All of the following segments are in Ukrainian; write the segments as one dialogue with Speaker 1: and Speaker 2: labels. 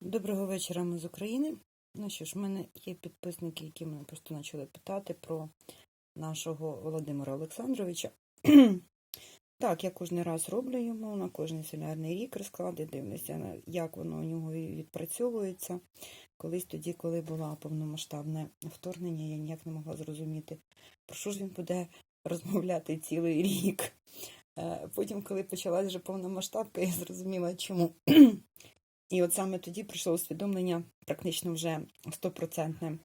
Speaker 1: Доброго вечора, ми з України. Ну що ж, в мене є підписники, які мене просто почали питати про нашого Володимира Олександровича. Так, я кожен раз роблю йому на кожний семінарний рік розклади, дивлюся, як воно у нього відпрацьовується. Колись тоді, коли було повномасштабне вторгнення, я ніяк не могла зрозуміти, про що ж він буде розмовляти цілий рік. Е, Потім, коли почалась вже повномасштабка, я зрозуміла, чому. І от саме тоді прийшло усвідомлення практично вже стопроцентне,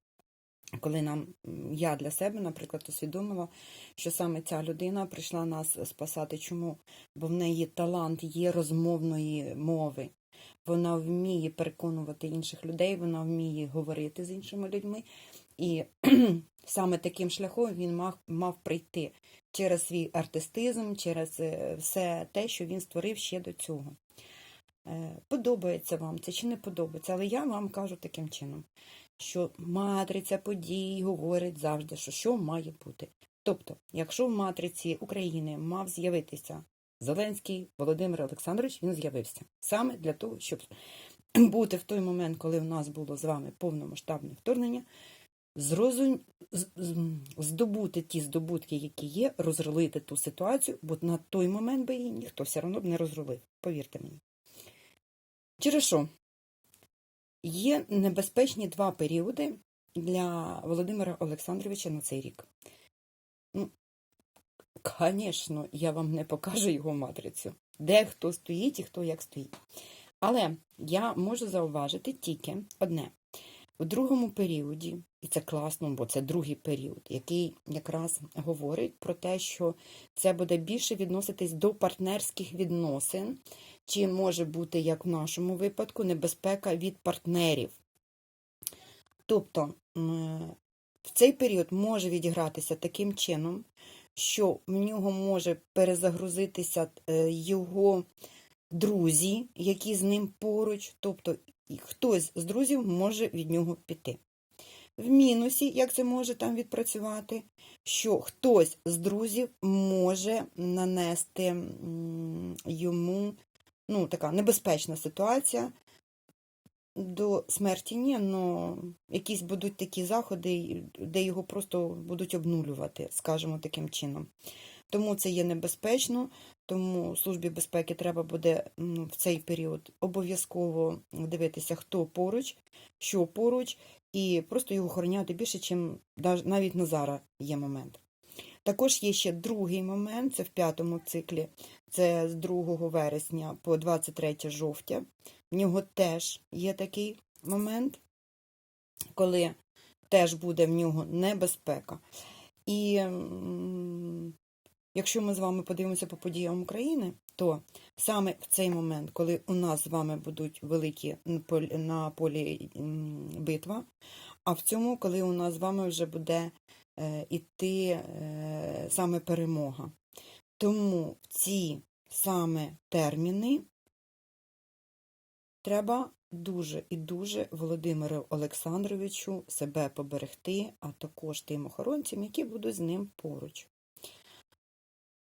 Speaker 1: коли нам я для себе, наприклад, усвідомила, що саме ця людина прийшла нас спасати. Чому? Бо в неї талант є розмовної мови. Вона вміє переконувати інших людей, вона вміє говорити з іншими людьми. І саме таким шляхом він мав, мав прийти через свій артистизм, через е, все те, що він створив ще до цього. Е, Подобається вам це чи не подобається, але я вам кажу таким чином, що матриця подій говорить завжди, що що має бути. Тобто, якщо в матриці України мав з'явитися Зеленський Володимир Олександрович, він з'явився саме для того, щоб бути в той момент, коли в нас було з вами повномасштабне вторгнення, зрозум... здобути ті здобутки, які є, розрулити ту ситуацію, бо на той момент би її ніхто все одно б не розрулив, повірте мені. Через що? Є небезпечні два періоди для Володимира Олександровича на цей рік. Ну, звісно, я вам не покажу його матрицю, де хто стоїть і хто як стоїть. Але я можу зауважити тільки одне. У другому періоді, і це класно, бо це другий період, який якраз говорить про те, що це буде більше відноситись до партнерських відносин, чи може бути, як в нашому випадку, небезпека від партнерів. Тобто в цей період може відігратися таким чином, що в нього може перезагрузитися е, його друзі, які з ним поруч, тобто хтось з друзів може від нього піти. В мінусі, як це може там відпрацювати, що хтось з друзів може нанести йому ну, така небезпечна ситуація. До смерті ні, але якісь будуть такі заходи, де його просто будуть обнулювати, скажімо таким чином. Тому це є небезпечно, тому Службі безпеки треба буде в цей період обов'язково дивитися, хто поруч, що поруч, і просто його охороняти більше, ніж навіть на зараз є момент. Також є ще другий момент, це в п'ятому циклі, це з 2 вересня по 23 жовтня. В нього теж є такий момент, коли теж буде в нього небезпека. І якщо ми з вами подивимося по подіям України, то саме в цей момент, коли у нас з вами будуть великі на полі битва, а в цьому, коли у нас з вами вже буде е, іти е, саме перемога. Тому в ці саме терміни треба дуже і дуже Володимиру Олександровичу себе поберегти, а також тим охоронцям, які будуть з ним поруч.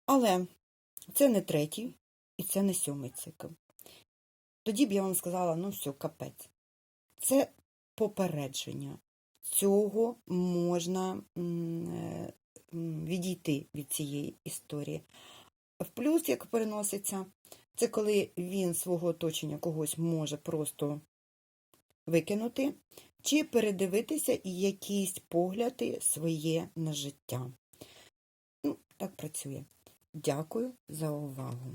Speaker 1: Але це не третій і це не сьомий цикл. Тоді б я вам сказала, ну все, капець. Це попередження. Цього можна е, відійти від цієї історії. В плюс, як переноситься, це коли він свого оточення когось може просто викинути, чи передивитися якісь погляди своє на життя. Ну, так працює. Дякую за увагу.